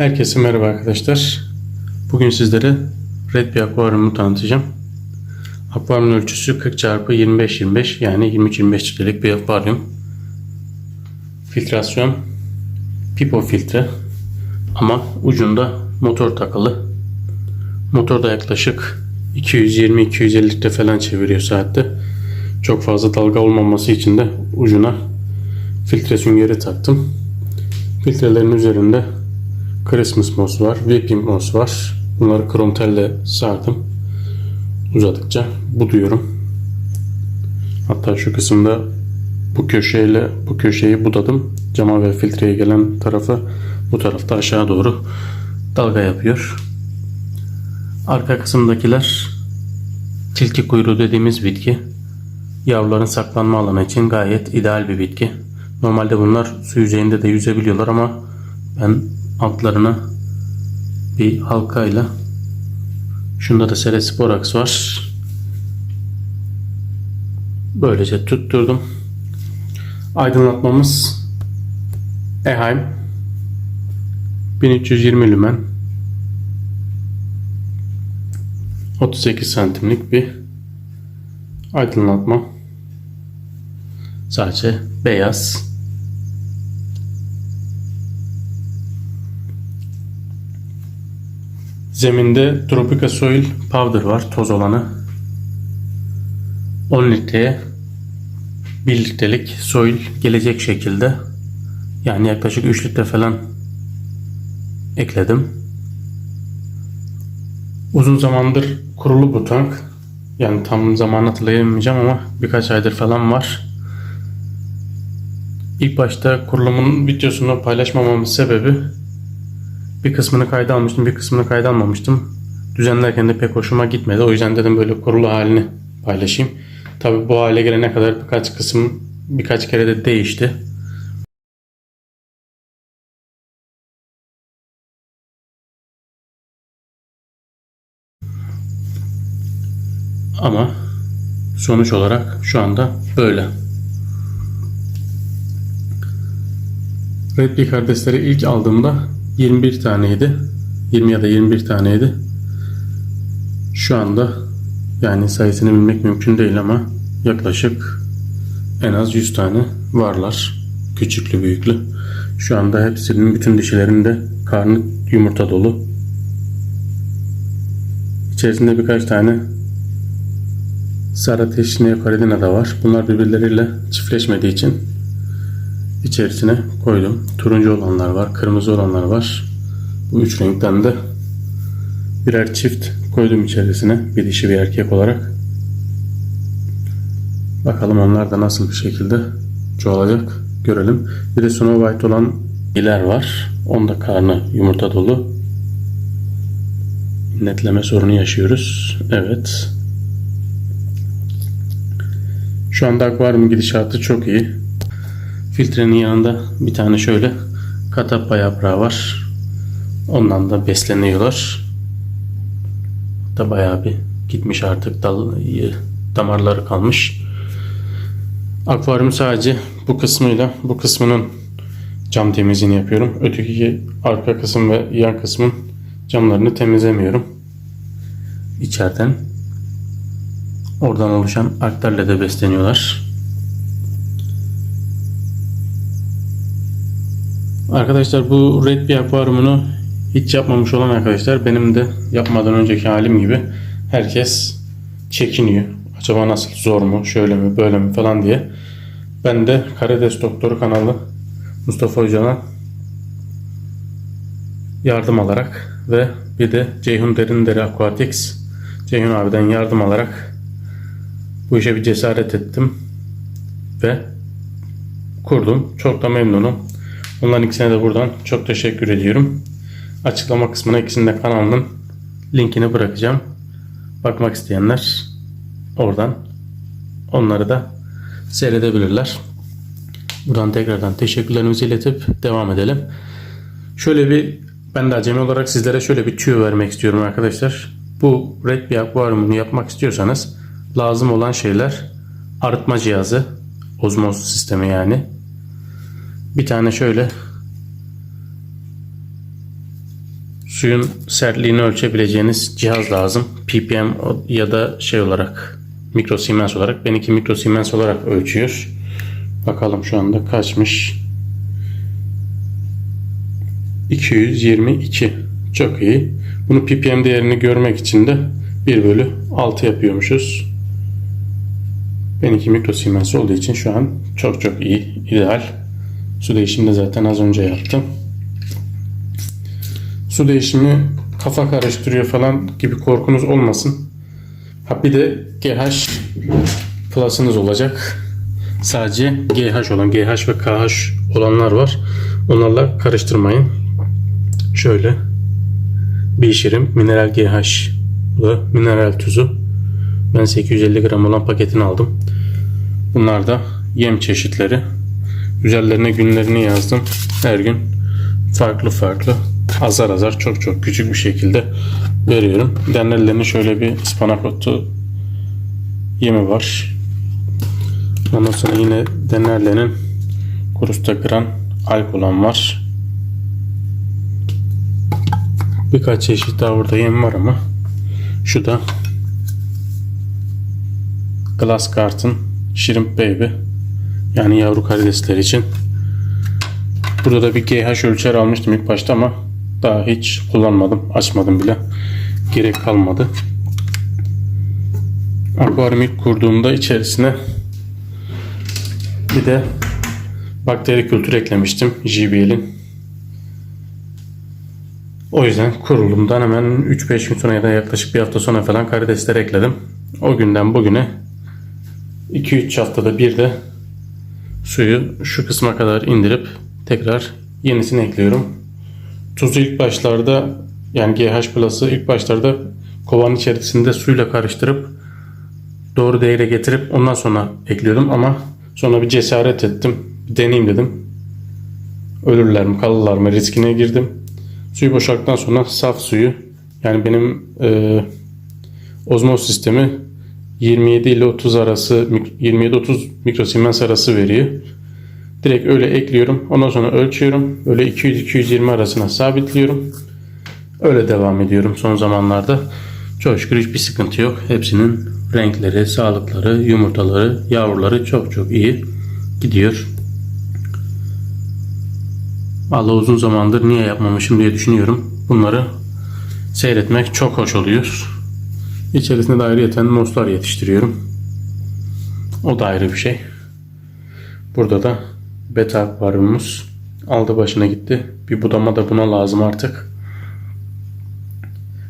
Herkese merhaba arkadaşlar. Bugün sizlere Red bir akvaryumu tanıtacağım. Akvaryumun ölçüsü 40 x 25 25 yani 23-25 litrelik bir akvaryum. Filtrasyon pipo filtre ama ucunda motor takılı. Motor da yaklaşık 220-250 litre falan çeviriyor saatte. Çok fazla dalga olmaması için de ucuna filtre süngeri taktım. Filtrelerin üzerinde Christmas moss var, Whipping moss var. Bunları krom telle sardım. Uzadıkça buduyorum. Hatta şu kısımda bu köşeyle bu köşeyi budadım. Cama ve filtreye gelen tarafı bu tarafta aşağı doğru dalga yapıyor. Arka kısımdakiler tilki kuyruğu dediğimiz bitki. Yavruların saklanma alanı için gayet ideal bir bitki. Normalde bunlar su yüzeyinde de yüzebiliyorlar ama ben altlarına bir halkayla şunda da Ceresporax var. Böylece tutturdum. Aydınlatmamız Eheim 1320 lümen 38 santimlik bir aydınlatma. Sadece beyaz. Zeminde Tropica Soil Powder var, toz olanı. 10 litreye 1 litrelik soil gelecek şekilde yani yaklaşık 3 litre falan ekledim. Uzun zamandır kurulu bu tank. Yani tam zaman hatırlayamayacağım ama birkaç aydır falan var. İlk başta kurulumun videosunu paylaşmamamın sebebi bir kısmını kayda almıştım, bir kısmını kayda almamıştım. Düzenlerken de pek hoşuma gitmedi. O yüzden dedim böyle kurulu halini paylaşayım. Tabi bu hale gelene kadar birkaç kısım birkaç kere de değişti. Ama sonuç olarak şu anda böyle. Red Bee kardeşleri ilk aldığımda 21 taneydi. 20 ya da 21 taneydi. Şu anda yani sayısını bilmek mümkün değil ama yaklaşık en az 100 tane varlar. Küçüklü büyüklü. Şu anda hepsinin bütün dişilerinde karnı yumurta dolu. İçerisinde birkaç tane Sarı Teşneye Karidina da var. Bunlar birbirleriyle çiftleşmediği için içerisine koydum. Turuncu olanlar var, kırmızı olanlar var. Bu üç renkten de birer çift koydum içerisine. Bir dişi bir erkek olarak. Bakalım onlar da nasıl bir şekilde çoğalacak görelim. Bir de Snow White olan iler var. Onda karnı yumurta dolu. Netleme sorunu yaşıyoruz. Evet. Şu anda akvaryum gidişatı çok iyi. Filtrenin yanında bir tane şöyle katappa yaprağı var. Ondan da besleniyorlar. Da bayağı bir gitmiş artık dal, damarları kalmış. Akvaryum sadece bu kısmıyla bu kısmının cam temizliğini yapıyorum. Öteki arka kısım ve yan kısmın camlarını temizlemiyorum. İçeriden oradan oluşan alglerle de besleniyorlar. Arkadaşlar bu Red bir akvaryumunu hiç yapmamış olan arkadaşlar benim de yapmadan önceki halim gibi herkes çekiniyor. Acaba nasıl zor mu şöyle mi böyle mi falan diye. Ben de Karides Doktoru kanalı Mustafa Hoca'dan yardım alarak ve bir de Ceyhun Derinderi Aquatics Ceyhun abiden yardım alarak bu işe bir cesaret ettim ve kurdum. Çok da memnunum. Onların ikisine de buradan çok teşekkür ediyorum. Açıklama kısmına ikisinin de kanalının linkini bırakacağım. Bakmak isteyenler oradan onları da seyredebilirler. Buradan tekrardan teşekkürlerimizi iletip devam edelim. Şöyle bir ben de acemi olarak sizlere şöyle bir tüyo vermek istiyorum arkadaşlar. Bu Red bir akvaryumunu yapmak istiyorsanız lazım olan şeyler arıtma cihazı, ozmoz sistemi yani. Bir tane şöyle suyun sertliğini ölçebileceğiniz cihaz lazım. ppm ya da şey olarak mikrosiemens olarak. Benimki mikrosiemens olarak ölçüyor. Bakalım şu anda kaçmış. 222. Çok iyi. Bunu ppm değerini görmek için de 1 bölü 6 yapıyormuşuz. Benimki mikrosiemens olduğu için şu an çok çok iyi. ideal. Su değişimini de zaten az önce yaptım. Su değişimi kafa karıştırıyor falan gibi korkunuz olmasın. Ha bir de GH Plus'ınız olacak. Sadece GH olan, GH ve KH olanlar var. Onlarla karıştırmayın. Şöyle bir şirim mineral GH da mineral tuzu. Ben 850 gram olan paketini aldım. Bunlar da yem çeşitleri. Üzerlerine günlerini yazdım. Her gün farklı farklı azar azar çok çok küçük bir şekilde veriyorum. Denlerlerinin şöyle bir ıspanak otu yemi var. Ondan sonra yine denerlerin kurusta gran alk olan var. Birkaç çeşit daha burada yem var ama şu da Glass Carton Shrimp Baby yani yavru karidesler için. Burada da bir GH ölçer almıştım ilk başta ama daha hiç kullanmadım. Açmadım bile. Gerek kalmadı. Akvaryum ilk kurduğumda içerisine bir de bakteri kültürü eklemiştim. JBL'in. O yüzden kurulumdan hemen 3-5 gün sonra ya da yaklaşık bir hafta sonra falan karidesleri ekledim. O günden bugüne 2-3 haftada bir de suyu şu kısma kadar indirip tekrar yenisini ekliyorum. Tuzu ilk başlarda yani GH Plus'ı ilk başlarda kovanın içerisinde suyla karıştırıp doğru değere getirip ondan sonra ekliyordum ama sonra bir cesaret ettim. Bir deneyeyim dedim. Ölürler mi kalırlar mı riskine girdim. Suyu boşalttıktan sonra saf suyu yani benim e, ozmoz sistemi 27 ile 30 arası 27-30 mikrosiemens arası veriyor. Direkt öyle ekliyorum. Ondan sonra ölçüyorum. Böyle 200-220 arasına sabitliyorum. Öyle devam ediyorum son zamanlarda. Çok şükür hiçbir sıkıntı yok. Hepsinin renkleri, sağlıkları, yumurtaları, yavruları çok çok iyi gidiyor. Vallahi uzun zamandır niye yapmamışım diye düşünüyorum. Bunları seyretmek çok hoş oluyor. İçerisinde de ayrıyeten moslar yetiştiriyorum. O da ayrı bir şey. Burada da beta akvaryumumuz aldı başına gitti. Bir budama da buna lazım artık.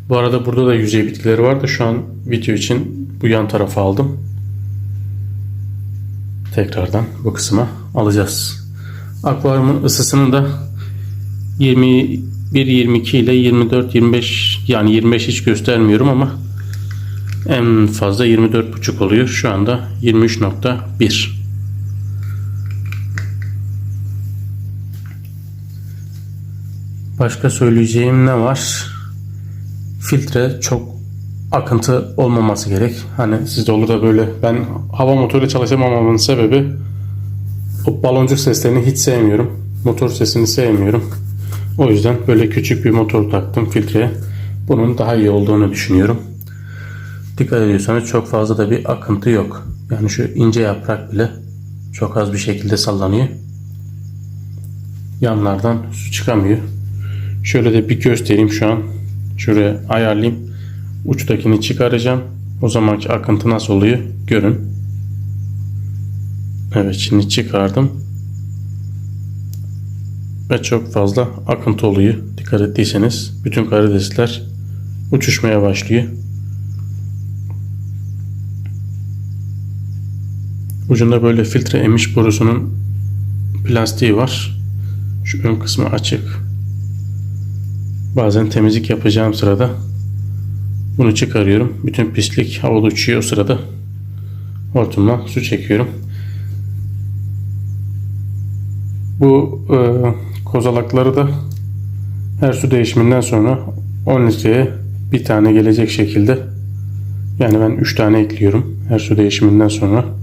Bu arada burada da yüzey bitkileri vardı. Şu an video için bu yan tarafa aldım. Tekrardan bu kısma alacağız. Akvaryumun ısısını da 21-22 ile 24-25 yani 25 hiç göstermiyorum ama en fazla 24.5 oluyor. Şu anda 23.1. Başka söyleyeceğim ne var? Filtre çok akıntı olmaması gerek. Hani sizde olur da böyle ben hava motoruyla çalışamamamın sebebi o baloncuk seslerini hiç sevmiyorum. Motor sesini sevmiyorum. O yüzden böyle küçük bir motor taktım filtreye. Bunun daha iyi olduğunu düşünüyorum. Dikkat ediyorsanız çok fazla da bir akıntı yok. Yani şu ince yaprak bile çok az bir şekilde sallanıyor. Yanlardan su çıkamıyor. Şöyle de bir göstereyim şu an. Şuraya ayarlayayım. Uçtakini çıkaracağım. O zamanki akıntı nasıl oluyor görün. Evet şimdi çıkardım. Ve çok fazla akıntı oluyor. Dikkat ettiyseniz bütün karidesler uçuşmaya başlıyor. Ucunda böyle filtre emiş borusunun plastiği var. Şu ön kısmı açık. Bazen temizlik yapacağım sırada bunu çıkarıyorum. Bütün pislik havada uçuyor sırada. Hortumla su çekiyorum. Bu e, kozalakları da her su değişiminden sonra 10 litreye bir tane gelecek şekilde yani ben 3 tane ekliyorum her su değişiminden sonra.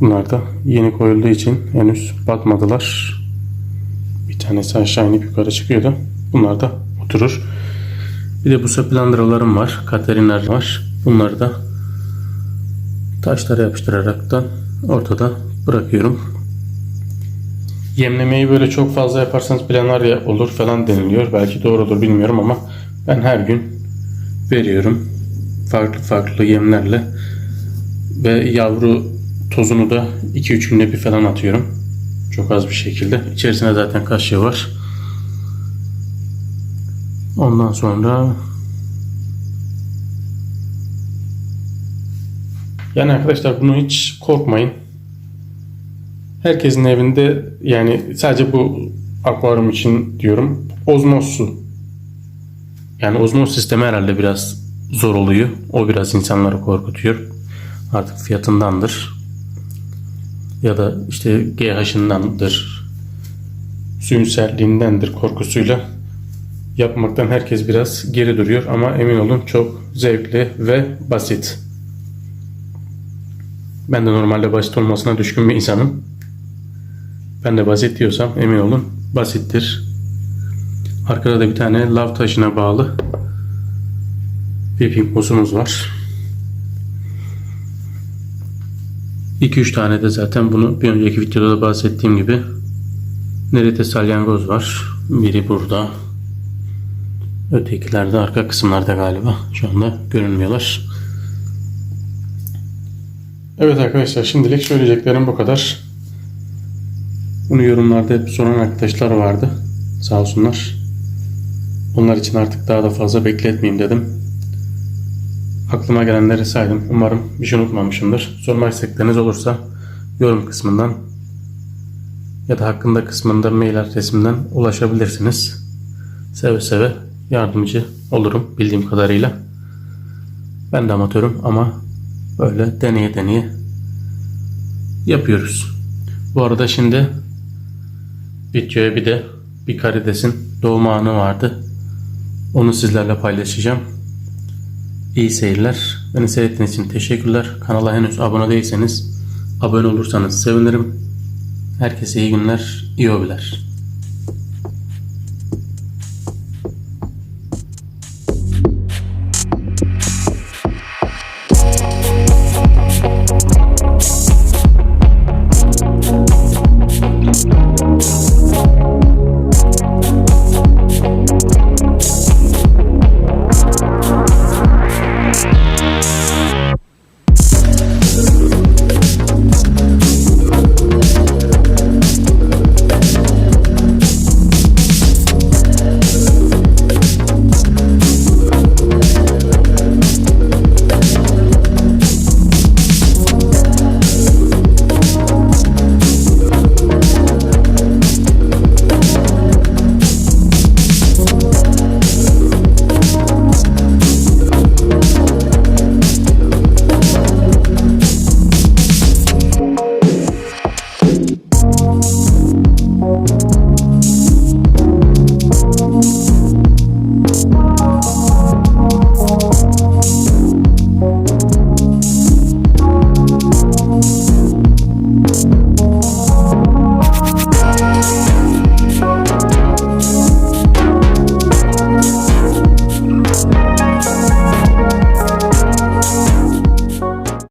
Bunlar da yeni koyulduğu için henüz batmadılar. Bir tanesi aşağı inip yukarı çıkıyor da Bunlar da oturur. Bir de bu saplandıralarım var. Katerinler var. Bunları da taşlara yapıştıraraktan ortada bırakıyorum. Yemlemeyi böyle çok fazla yaparsanız planlar olur falan deniliyor. Belki doğrudur bilmiyorum ama ben her gün veriyorum. Farklı farklı yemlerle ve yavru tozunu da 2-3 günde bir falan atıyorum. Çok az bir şekilde. İçerisinde zaten kaşığı var. Ondan sonra yani arkadaşlar bunu hiç korkmayın. Herkesin evinde yani sadece bu akvaryum için diyorum ozmoz su. Yani ozmoz sistemi herhalde biraz zor oluyor. O biraz insanları korkutuyor. Artık fiyatındandır. Ya da işte GH'ındandır. Suyun sertliğindendir korkusuyla yapmaktan herkes biraz geri duruyor ama emin olun çok zevkli ve basit. Ben de normalde basit olmasına düşkün bir insanım. Ben de basit diyorsam emin olun basittir. Arkada da bir tane lav taşına bağlı bir pimposumuz var. 2-3 tane de zaten bunu bir önceki videoda da bahsettiğim gibi nerede salyangoz var. Biri burada. Ötekiler de arka kısımlarda galiba. Şu anda görünmüyorlar. Evet arkadaşlar şimdilik söyleyeceklerim bu kadar. Bunu yorumlarda hep soran arkadaşlar vardı. Sağ olsunlar. Onlar için artık daha da fazla bekletmeyeyim dedim. Aklıma gelenleri saydım. Umarım bir şey unutmamışımdır. Sormak istekleriniz olursa yorum kısmından ya da hakkında kısmında mail adresimden ulaşabilirsiniz. Seve seve yardımcı olurum bildiğim kadarıyla. Ben de amatörüm ama böyle deneye deneye yapıyoruz. Bu arada şimdi videoya bir de bir karidesin doğum anı vardı. Onu sizlerle paylaşacağım. İyi seyirler. Beni seyrettiğiniz için teşekkürler. Kanala henüz abone değilseniz abone olursanız sevinirim. Herkese iyi günler, iyi hobiler.